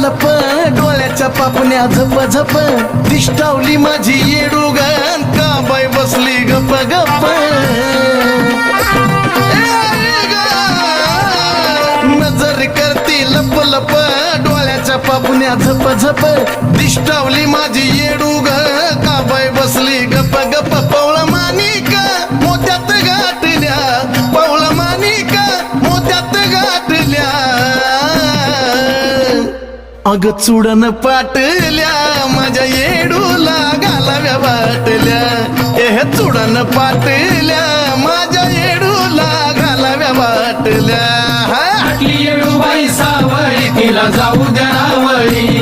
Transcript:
लप डोळ्याच्या पापण्या झप झप. दिष्टावली माझी येडूगण का बाय बसली गप गप. नजर करती लप लप डोळ्याच्या पापण्या झप झप. दिष्टावली माझी येडू गण अग चुडन पाटल्या माझ्या येडूला घालाव्या वाटल्या. हे चुडन पाटल्या माझ्या येडूला घालाव्या वाटल्या. हा? येडू बाई सावळी तिला जाऊ द्या नावळी.